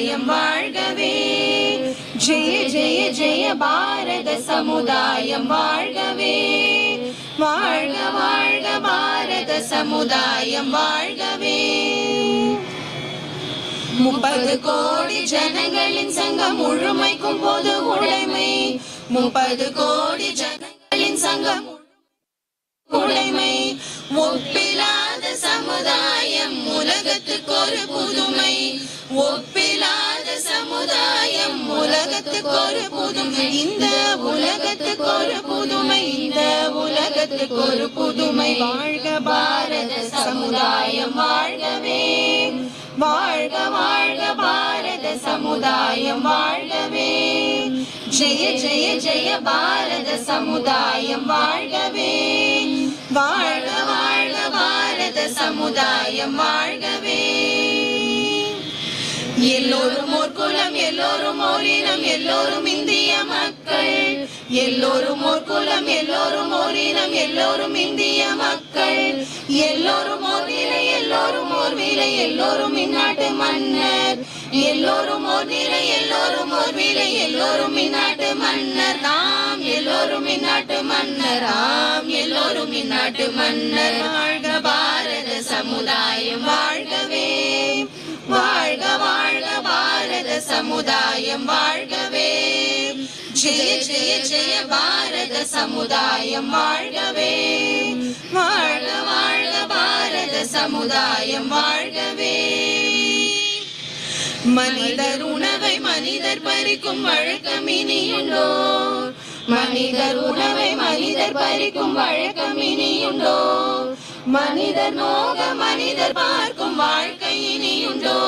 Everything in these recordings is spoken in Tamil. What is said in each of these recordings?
சமுதாயம் வாழ்கவே. ஜெய ஜெய ஜெய பாரத சமுதாயம் வாழ்கவே. வாழ்க வாழ்க பாரத சமுதாயம் வாழ்கவே. முப்பது கோடி ஜனங்களின் சங்கம் முழுமைக்கும் பொது உடைமை. முப்பது கோடி ஜனங்களின் சங்கம் உடைமை. ஒப்பிலாத சமுதாயம் சமுதாயம் உலகத்துக்கு ஒரு புதுமை. ஒப்பிலாத சமுதாயம் உலகத்துக்கு ஒரு புதுமை. இந்த உலகத்துக்கு ஒரு புதுமை இந்த உலகத்துக்கு ஒரு புதுமை. வாழ்க பாரத சமுதாயம் வாழ்கவே. வாழ்க வாழ்க பாரத சமுதாயம் வாழ்கவே. ஜெய ஜெய ஜெய பாரத சமுதாயம் வாழ்கவே. பாரத சமுதாயம் வாழ்கவே. எல்லோரும் ஓர் குலம் எல்லோரும் ஓர் இனம் எல்லோரும் இந்திய மக்கள். எல்லோரும் ஓர் குலம் எல்லோரும் ஓர் இனம் எல்லோரும் இந்திய மக்கள். எல்லோரும் ஓர் நிலை எல்லோரும் ஓர் விலை எல்லோரும் இந்நாட்டு மன்னர். எல்லோரும் ஓர் நிலை எல்லோரும் ஓர் விலை எல்லோரும் இந்நாட்டு மன்னர். மன்னராம் எல்லோரும் இந்நாட்டு மன்னர். வாழ்க பாரத சமுதாயம் வாழ்கவே. வாழ்க வாழ்க பாரத சமுதாயம் வாழ்கவே. ஜெய ஜெய ஜெய பாரத சமுதாயம் வாழ்கவே. வாழ்க வாழ்க பாரத சமுதாயம் வாழ்கவே. மனிதர் உணவை மனிதர் பறிக்கும் வழக்கம் இனியுண்டோ? மனிதர் உணவை மனிதர் பறிக்கும் வழக்கம் இனியுண்டோ? மனிதர் நோக மனிதர் பார்க்கும் வாழ்க்கை இனியுண்டோ?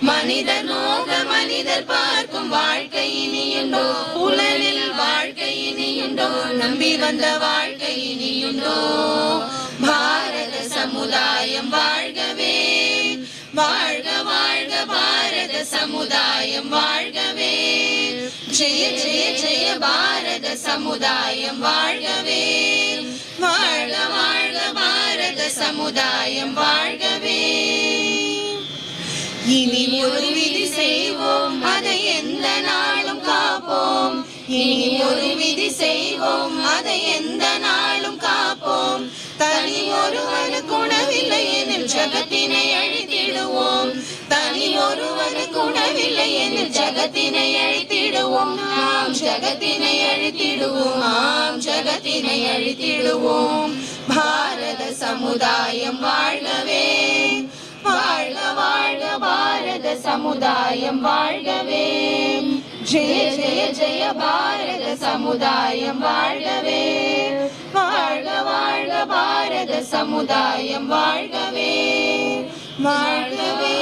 மனிதர் நோக மனிதர் பார்க்கும் வாழ்க்கை இனியுண்டோ? புலனில் வாழ்க்கை இனியுண்டோ? நம்பி வந்த வாழ்க்கை இனியுண்டோ? பாரத சமுதாயம் வாழ்கவே வாழ்க வாழ்க பாரத சமுதாயம் வாழ்கவே. ஜெய ஜெய ஜெய பாரத சமுதாயம் வாழ்கவே. வாழ்க வாழ்க பாரத சமுதாயம் வாழ்கவே. இனி ஒரு விதி செய்வோம் அதை எந்த நாளும் காப்போம். இனி ஒரு விதி செய்வோம் அதை எந்த நாளும் காப்போம். தனி ஒருவனுக்கும் உணவில்லை எனில் ஜகத்தினை அழித்திடுவோம். தனி ஒருவனுக்கு உணவில்லை எனில் ஜகத்தினை அழித்திடுவோம். நாம் ஜகத்தினை அழித்திடுவோம். ஆம் ஜகத்தினை அழித்திடுவோம். பாரத சமுதாயம் வாழ்கவே. வாழ்க வாழ்க பாரத சமுதாயம் வாழ்கவே. ஜெய ஜெய ஜெய பாரத சமுதாயம் வாழ்கவே. வாழ்க வாழ்க பாரத சமுதாயம் வாழ்கவே வாழ்கவே.